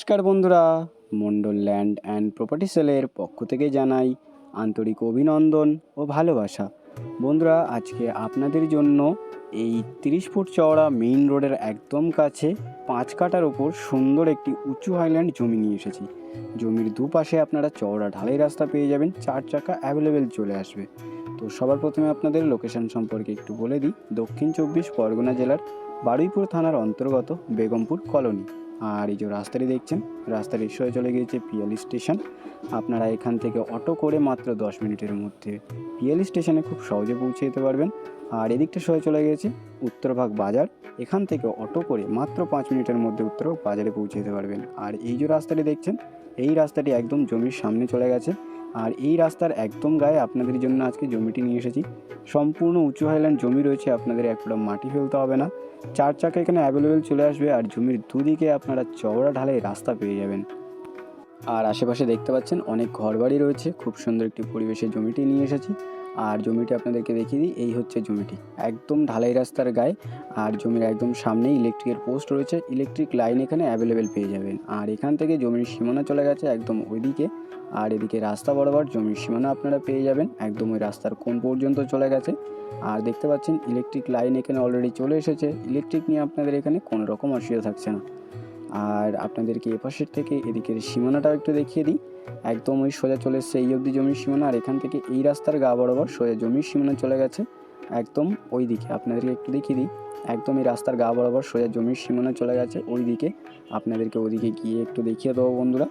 নমস্কার বন্ধুরা Mondal land and property সেলের পক্ষ থেকে জানাই আন্তরিক অভিনন্দন ও ভালোবাসা। বন্ধুরা, আজকে আপনাদের জন্য এই তিরিশ ফুট চওড়া মেইন রোডের একদম কাছে পাঁচ কাটার ওপর সুন্দর একটি উঁচু হাইল্যান্ড জমি নিয়ে এসেছি। জমির দুপাশে আপনারা চওড়া ঢালাই রাস্তা পেয়ে যাবেন, চার চাকা অ্যাভেলেবেল চলে আসবে। তো সবার প্রথমে আপনাদের লোকেশন সম্পর্কে একটু বলে দিই। দক্ষিণ চব্বিশ পরগনা জেলার বারুইপুর থানার অন্তর্গত বেগমপুর কলোনি। আর এই যে রাস্তাটি দেখছেন, রাস্তার ঈশ্বরে চলে গিয়েছে পিয়ালি স্টেশন। আপনারা এখান থেকে অটো করে মাত্র দশ মিনিটের মধ্যে পিয়ালি স্টেশনে খুব সহজে পৌঁছে যেতে পারবেন। আর এদিকটা সহজে চলে গিয়েছে উত্তরভাগ বাজার। এখান থেকে অটো করে মাত্র পাঁচ মিনিটের মধ্যে উত্তরভাগ বাজারে পৌঁছে যেতে পারবেন। আর এই যে রাস্তাটি দেখছেন, এই রাস্তাটি একদম জমির সামনে চলে গেছে। আর এই রাস্তার একদম গায়ে আপনাদের জন্য আজকে জমিটি নিয়ে এসেছি। সম্পূর্ণ উঁচু হাইল্যান্ড জমি রয়েছে, আপনাদের এক ফোঁটা মাটি ফেলতে হবে না। চার চাকা এখানে অ্যাভেলেবেল চলে আসবে আর জমির দুদিকে আপনারা চওড়া ঢালাই রাস্তা পেয়ে যাবেন। আর আশেপাশে দেখতে পাচ্ছেন অনেক ঘরবাড়ি রয়েছে, খুব সুন্দর একটি পরিবেশে জমিটি নিয়ে এসেছি। আর জমিটি আপনাদেরকে দেখিয়ে দিই, এই হচ্ছে জমিটি। একদম ঢালাই রাস্তার গায়ে আর জমির একদম সামনেই ইলেকট্রিকের পোস্ট রয়েছে। ইলেকট্রিক লাইন এখানে অ্যাভেলেবেল পেয়ে যাবেন। আর এখান থেকে জমির সীমানা চলে গেছে একদম ওইদিকে। আর এদিকে রাস্তা বরাবর জমির সীমানা আপনারা পেয়ে যাবেন। একদম ওই রাস্তার কোন পর্যন্ত চলে গেছে। আর দেখতে পাচ্ছেন ইলেকট্রিক লাইন এখানে অলরেডি চলে এসেছে। ইলেকট্রিক নিয়ে আপনাদের এখানে কোনো রকম অসুবিধা থাকছে না। আর আপনাদেরকে এপাশের থেকে এদিকের সীমানাটাও একটু দেখিয়ে দিই। একদম ওই সোজা চলে এসছে এই অবধি জমির সীমানা। আর এখান থেকে এই রাস্তার গা বরাবর সোজা জমির সীমানা চলে গেছে। একদম ওই দিকে আপনাদেরকে একটু দেখিয়ে দিই। একদম এই রাস্তার গা বরাবর সোজা জমির সীমানা চলে গেছে। ওই দিকে আপনাদেরকে ওদিকে গিয়ে একটু দেখিয়ে দেবো বন্ধুরা।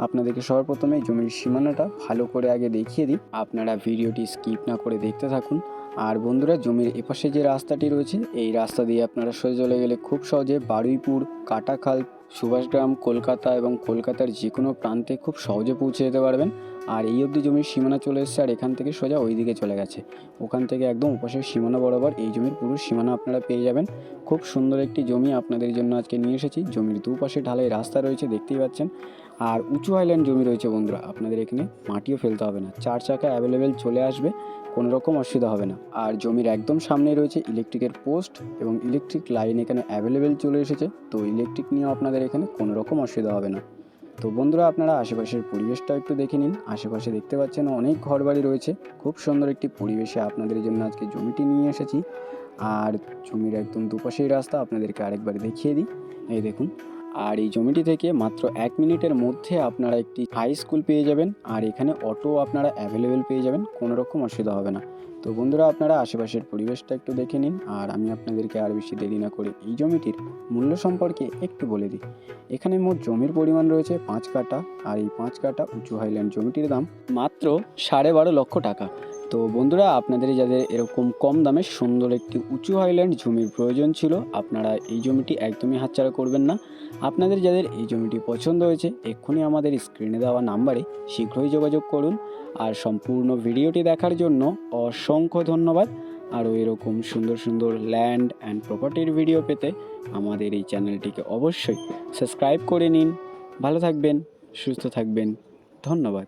আপনাদেরকে সর্বপ্রথমে জমির সীমানাটা ভালো করে আগে দেখিয়ে দিই। আপনারা ভিডিওটি স্কিপ না করে দেখতে থাকুন। আর বন্ধুরা, জমির এপাশে যে রাস্তাটি রয়েছে, এই রাস্তা দিয়ে আপনারা সোজা চলে গেলে খুব সহজে বারুইপুর, কাটাখাল, সুভাষগ্রাম, কলকাতা এবং কলকাতার যে কোনো প্রান্তে খুব সহজে পৌঁছে যেতে পারবেন। আর এই অবধি জমির সীমানা চলে এসেছে আর এখান থেকে সোজা ওই দিকে চলে গেছে। ওখান থেকে একদম উপাসের সীমানা বরাবর এই জমির পুরো সীমানা আপনারা পেয়ে যাবেন। খুব সুন্দর একটি জমি আপনাদের জন্য আজকে নিয়ে এসেছি। জমির দুপাশে ঢালাই রাস্তা রয়েছে, দেখতেই পাচ্ছেন। আর উঁচু হাইল্যান্ড জমি রয়েছে বন্ধুরা, আপনাদের এখানে মাটিও ফেলতে হবে না। চার চাকা অ্যাভেলেবেল চলে আসবে। কোনো রকম অসুবিধা হবে না। আর জমির একদম সামনে রয়েছে ইলেকট্রিকের পোস্ট এবং ইলেকট্রিক লাইন এখানে অ্যাভেলেবেল চলে এসেছে। তো ইলেকট্রিক নিয়েও আপনাদের এখানে কোনো রকম অসুবিধা হবে না। তো বন্ধুরা, আপনারা আশেপাশের পরিবেশটা একটু দেখে নিন। আশেপাশে দেখতে পাচ্ছেন অনেক ঘরবাড়ি রয়েছে। খুব সুন্দর একটি পরিবেশে আপনাদের জন্য আজকে জমিটি নিয়ে এসেছি। আর জমির একদম দুপাশেই রাস্তা, আপনাদেরকে আরেকবার দেখিয়ে দিই। এই দেখুন আর এই জমিটি থেকে মাত্র এক মিনিটের মধ্যে আপনারা একটি হাই স্কুল পেয়ে যাবেন, আর এখানে অটো আপনারা অ্যাভেলেবেল পেয়ে যাবেন, কোনো রকম অসুবিধা হবে না। তো বন্ধুরা, আপনারা আশেপাশের পরিবেশটা একটু দেখে নিন, আর আমি আপনাদেরকে আর বেশি দেরি না করে এই জমিটির মূল্য সম্পর্কে একটু বলে দিই। এখানে মোট জমির পরিমাণ রয়েছে পাঁচ কাটা আর এই পাঁচ কাটা উঁচু হাইল্যান্ড জমিটির দাম মাত্র সাড়ে বারো লক্ষ টাকা। তো বন্ধুরা, আপনাদের যাদের এরকম কম দামে সুন্দর একটি উঁচু হাইল্যান্ড জমির প্রয়োজন ছিল, আপনারা এই জমিটি একদমই হাতছাড়া করবেন না। আপনাদের যাদের এই জমিটি পছন্দ হয়েছে, এক্ষুনি আমাদের স্ক্রিনে দেওয়া নাম্বারে শীঘ্রই যোগাযোগ করুন। আর সম্পূর্ণ ভিডিওটি দেখার জন্য অসংখ্য ধন্যবাদ। আরও এরকম সুন্দর সুন্দর ল্যান্ড অ্যান্ড প্রপার্টির ভিডিও পেতে আমাদের এই চ্যানেলটিকে অবশ্যই সাবস্ক্রাইব করে নিন। ভালো থাকবেন, সুস্থ থাকবেন। ধন্যবাদ।